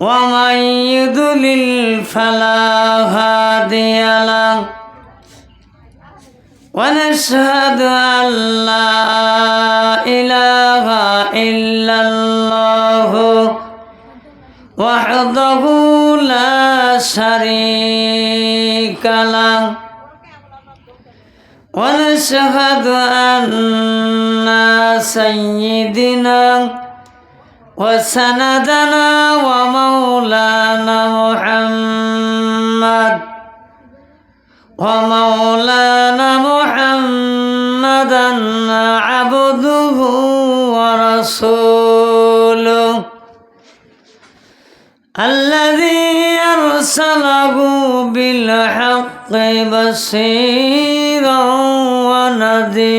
ومن يضلل فلا هادي له ونشهد أن لا إله إلا الله وحده لا شريك له ونشهد أن سيدنا وسندنا ومولانا محمد. ومولانا محمدا عبده ورسوله. الذي أرسله بالحق بشيرا ونذيرا.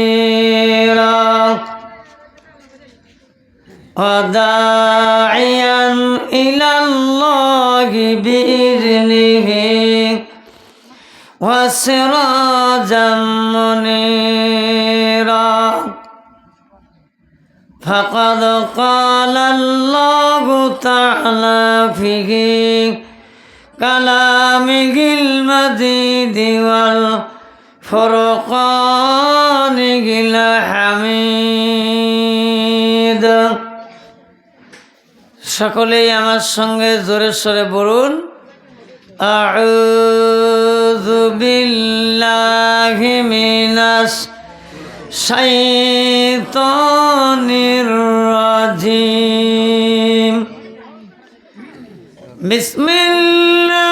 وداعيا إلى الله بإذنه وسراجا منيرا فقد قال الله تعالى في كلامه المجيد والفرقان الحميد সকলেই আমার সঙ্গে জোরে সরে বলুন আউযু বিল্লাহি মিনাশ শাইতানির বিসমিল্লাহির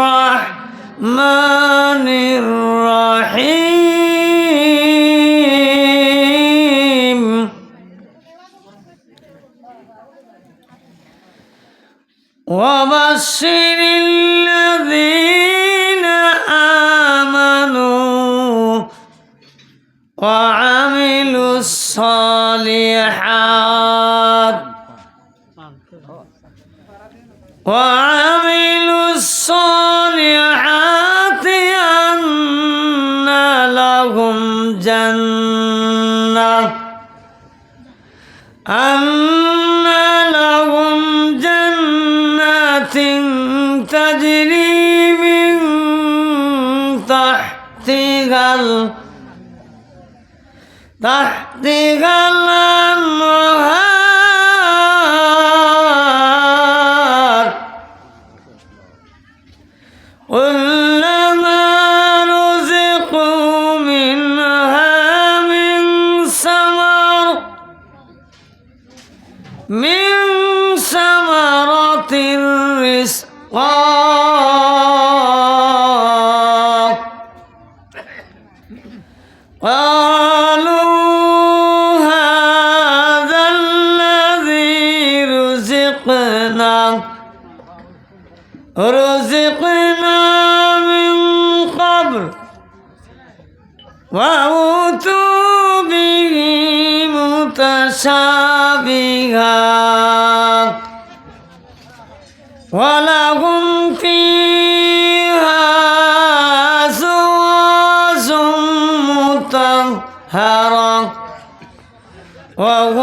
রাহমানির وعملوا الصالحات أن لهم جنة. أن لهم جنات تجري من تحتها تحتها الأنهار. متشابها ولهم فيها أزواج مطهرة وهم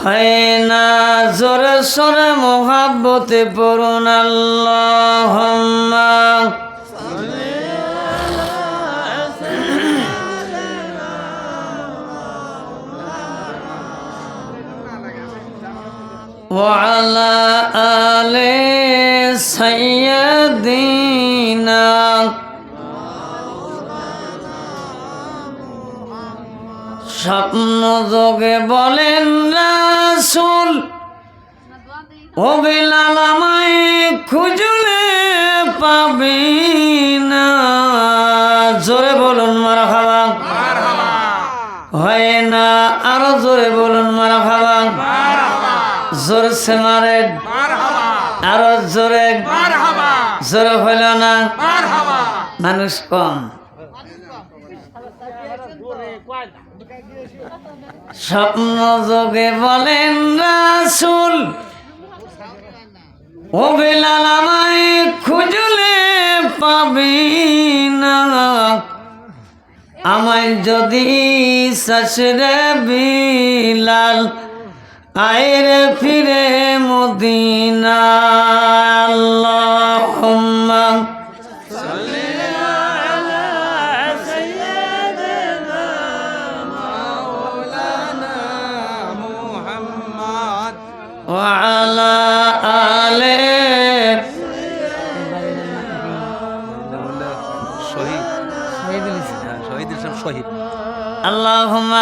হয় না জোরে সরে মোহাব্বতে পড়ুন আল্লাহ وعلى آل سيدنا স্বপ্ন যোগে বলেন রাসুল ও বিলাল আমায় খুঁজলে পাবি না। জোরে বলুন মারা খাওয়া হয় না আরও জোরে বলুন মারা খাওয়া জোরে সে মারে। আরও জোরে। জোরে হইল না। মানুষ কম। স্বপ্ন যোগে বলেন রাসুল। ও বিলাল আমায় খুঁজলে পাবি না। আমায় যদি শাসরে বিলাল আয়রে ফিরে মদিনা।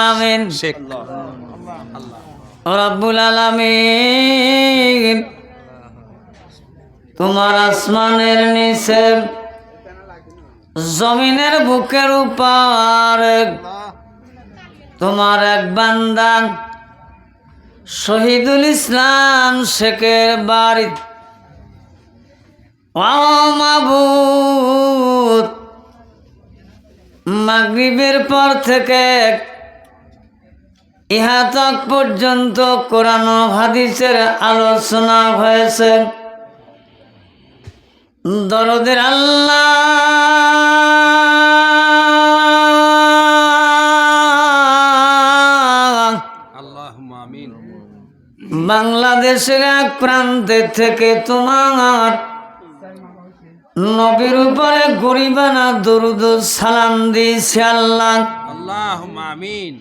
আমিন। রব্বুল আলামিন। তোমার আসমানের নিচে জমিনের বুকের উপর তোমার এক বান্দান শহীদুল ইসলাম শেখের বাড়ি। মাবুত মাগরিবের পর থেকে ইহা তক পর্যন্ত কোরআন হাদিসের আলোচনা হয়েছে। দরদের আল্লাহ। বাংলাদেশের এক প্রান্তে থেকে তোমার নবীর উপরে গরিবানা দরুদ সালাম দিয়েছে আল্লাহ। আল্লাহ আমিন।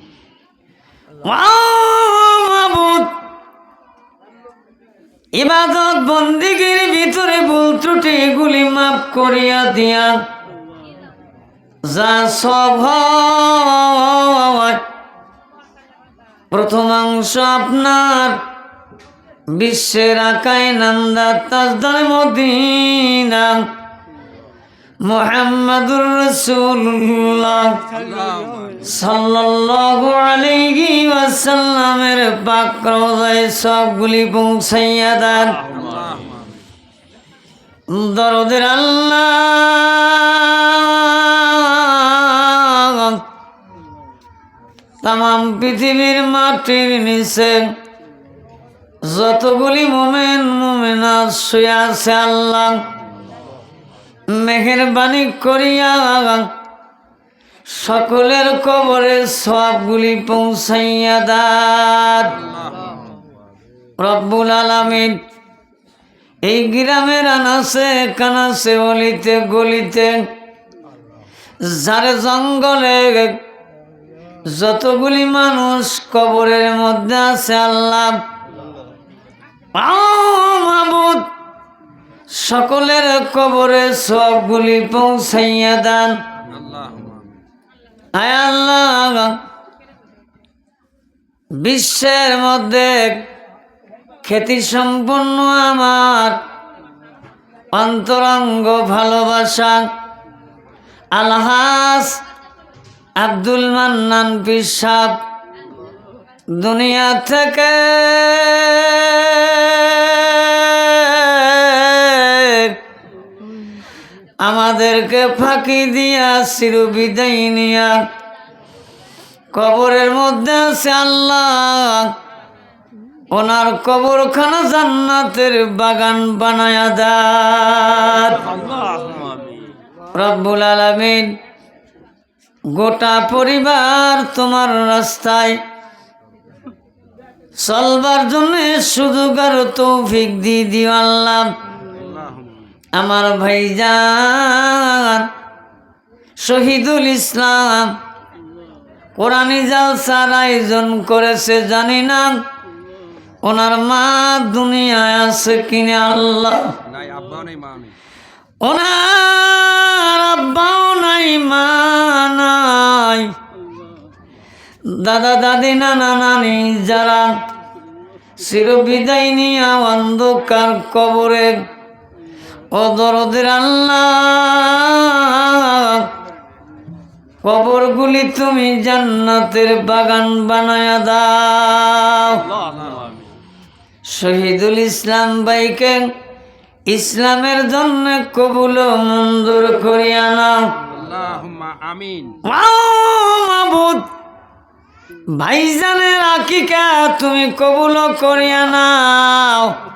ইবাদত বন্দিগির ভিতরে ভুল ত্রুটি এগুলি মাফ করিয়া দিয়া যা সব প্রথমাংশ আপনার। বিশ্বের আকায় নান্দা তাজদার মদিনা। মোহাম্মদুর রসুল্লাহ সাল্লাল্লাহু আলাইহি ওয়াসাল্লামের পাক রওজায় সবগুলি পৌঁছাইয়া দেন। দরদের আল্লাহ তাম পৃথিবীর মাটির নিচে যতগুলি মোমেন মোমেনা শুয়ে আছে আল্লাহ মেহেরবানি করিয়া সকলের কবরে সবগুলি পৌঁছাইয়া দাঁত রব্বুল আলামিন, এই গ্রামের আনাসে কানাসে অলিতে গলিতে, যারে জঙ্গলে যতগুলি মানুষ কবরের মধ্যে আছে, আল্লাহ সকলের কবরে সবগুলি পৌঁছাইয়া দান। বিশ্বের মধ্যে খ্যাতি সম্পন্ন আমার অন্তরঙ্গ ভালোবাসা। আলহাস আব্দুল মান্নান পিসাব দুনিয়া থেকে। আমাদেরকে ফাঁকি দিয়া চির বিদায় নিয়া। কবরের মধ্যে আছে আল্লাহ। ওনার কবরখানা জান্নাতের বাগান বানায়া দার রব্বুল আলামিন, গোটা পরিবার তোমার রাস্তায় চলবার জন্য সুযোগ আর তৌফিক দিয়ে দিও আল্লাহ। আমার ভাইজান শহীদুল ইসলাম কোরআনী জালসার আয়োজন করেছে জানি না ওনার মা দুনিয়ায় আছে কিনে আল্লাহ। ওনার আব্বাও নাই মা নাই। দাদা দাদি নানা নানি যারা চিরবিদায় নিয়া অন্ধকার কবরে অদরদের আল্লাহ কবরগুলি তুমি জান্নাতের বাগান বানায়া দাও। শহীদুল ইসলাম বাইকে ইসলামের জন্য কবুল ও মঞ্জুর করিয়া নাও। আমিন। ভাইজানের আকিকা তুমি কবুল করিয়া নাও।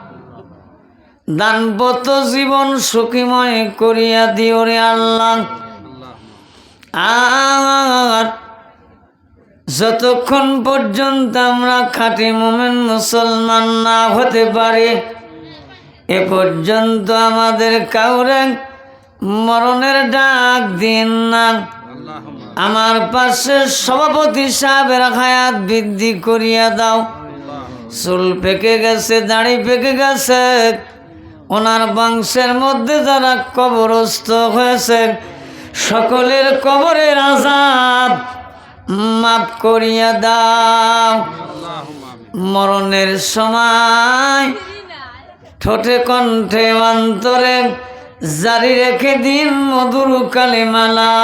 দানবত জীবন সুখীময় করিয়া দিও রে আল্লাহ। আর যতক্ষণ পর্যন্ত আমরা খাঁটি মোমেন মুসলমান না হতে পারি, এ পর্যন্ত আমাদের কাউরে মরণের ডাক দিন না। আমার পাশে সভাপতি সাহেবের হায়াত বৃদ্ধি করিয়া দাও। চুল পেকে গেছে, দাড়ি পেকে গেছে ওনার বংশের মধ্যে যারা কবরস্থ হয়েছে সকলের কবরের আজাব মাফ করিয়া দাও। মরণের সময় ঠোঁটে কণ্ঠে অন্তরে জারি রেখে দিন মধুর কালিমালা।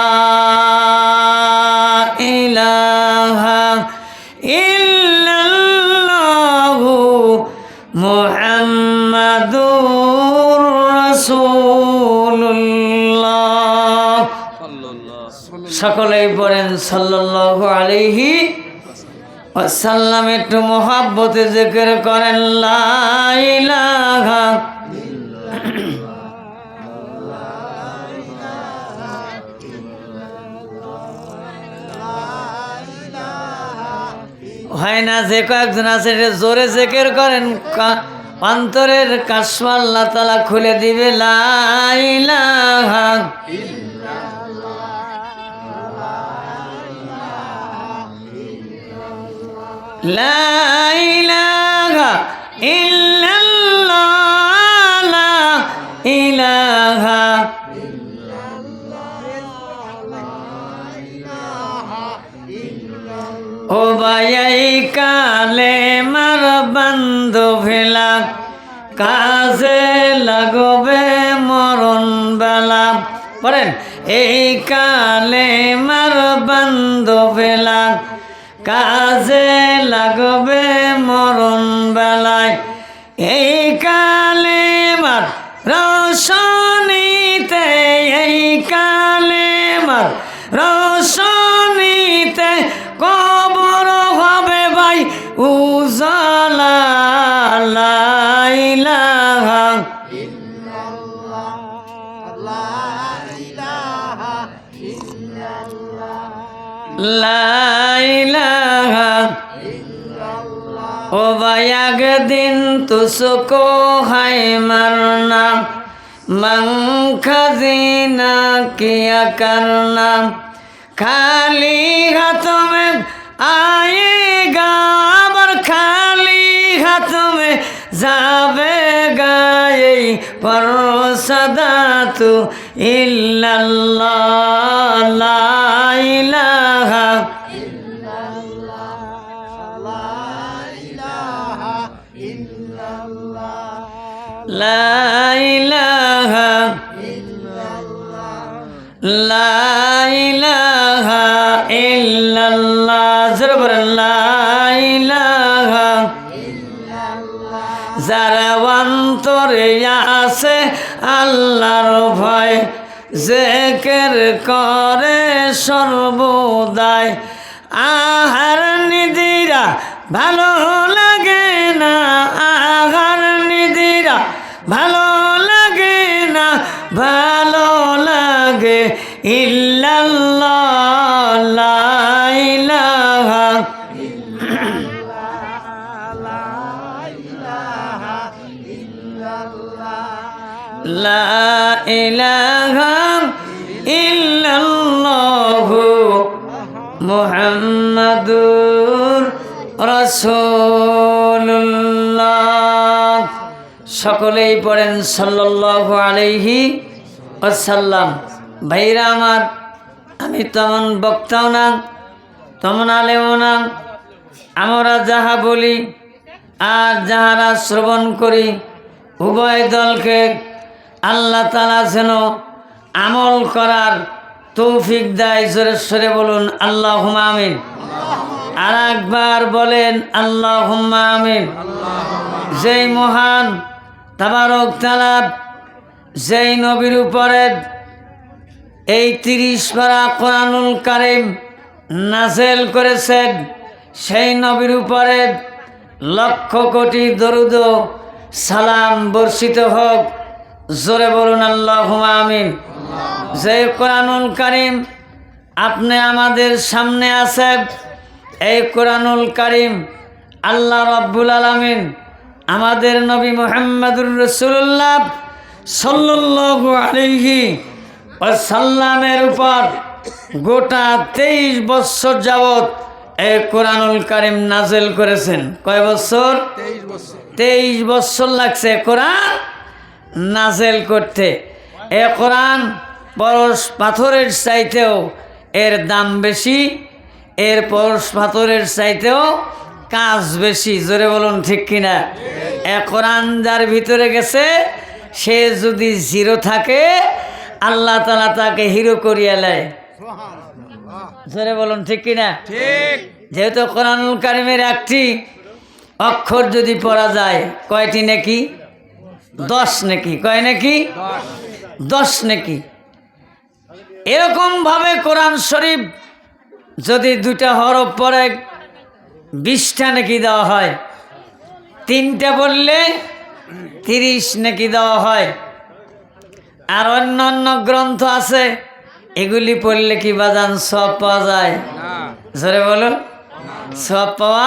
সকলেই পড়েন সাল্লাল্লাহু আলাইহি ওয়াসাল্লাম, একটু মোহাব্বতে জিকির করেন লাইলাহা হয় না যে কয়েকজন আছে এটা জোরে জেকের করেন অন্তরের কাশমা আল্লাহ তালা খুলে দিবে লা ইলাহা লা ইলাহা ও বায়াই কালে মার বান্ধু ভেলা, কাজে লাগবে মরণ বেলা। পড়েন, এই কালে মার বান্ধু ভেলা কাজে লাগবে মরণ বেলায়। এই কালে মার রোশনীতে, এই কালে মার রোশনীতে কবর হবে ভাই উজালা লা ইলাহা লা ইলাহা ও ভাই দিন তুসকো হাই মারনা। মঙ্খিনা কিয়া করনা খালি হাত মে আয়েগা, আবার খালি হাত মে যাবে গায়ে পর সদা তু ইল্লাল্লাহ অন্তরে আছে আল্লাহর ভয়। জেকের করে সর্বদাই। আহার নিদিরা, ভালো লাগে না আহার নিদিরা, ভালো লাগে না, ভালো লাগে ইল্লাল্লাহ মুহাম্মাদুর রাসূলুল্লাহ। সকলেই পড়েন সাল্লাল্লাহু আলাইহি ওয়াসাল্লাম। ভাইরা আমার, আমি তেমন বক্তাও না, তেমন আলেও না। আমরা যাহা বলি আর যাহারা শ্রবণ করি, উভয় দলকে আল্লাহ তালা যেন আমল করার তৌফিক দেয়, জোরে সরে বলুন আল্লাহ আমিন। আর একবার বলেন আল্লাহ আমিন। যেই মহান তাবারক তালাব যেই নবীর উপরে এই তিরিশ পারা কোরআনুল কারিম নাজেল করেছেন, সেই নবীর উপরে লক্ষ কোটি দরুদ সালাম বর্ষিত হোক। জোরে বলুন আল্লাহ আমিন। যে কোরআনুল করিম আপনি আমাদের সামনে আছেন এই কোরআনুল কারিম আল্লাহ রব্বুল আলমিন আমাদের নবী মোহাম্মদুর রসুল্লাহ সাল্লু আলহি ও সাল্লামের উপর গোটা তেইশ বৎসর যাবৎ এই কোরআনুল করিম নাজেল করেছেন। কয় বছর। তেইশ বছর লাগছে কোরআন নাজেল করতে। এ কোরআন পরশ পাথরের চাইতেও এর দাম বেশি এর পরশ পাথরের চাইতেও কাজ বেশি। জোরে বলুন ঠিক কিনা? এ কোরআন যার ভিতরে গেছে সে যদি জিরো থাকে আল্লাহ তালা তাকে হিরো করিয়া নেয়। জোরে বলুন ঠিক কিনা? ঠিক। যেহেতু কোরআনুল কারিমের একটি অক্ষর যদি পড়া যায় কয়টি নাকি? দশ নাকি? কয় নাকি? দশ নাকি? এরকমভাবে কোরআন শরীফ যদি দুটা হরফ পড়ে বিশটা নাকি দেওয়া হয়? তিনটা বললে তিরিশ নাকি দেওয়া হয়? আর অন্য অন্য গ্রন্থ আছে এগুলি পড়লে কি বাজান সব পাওয়া যায়? জোরে বলুন। সব পাওয়া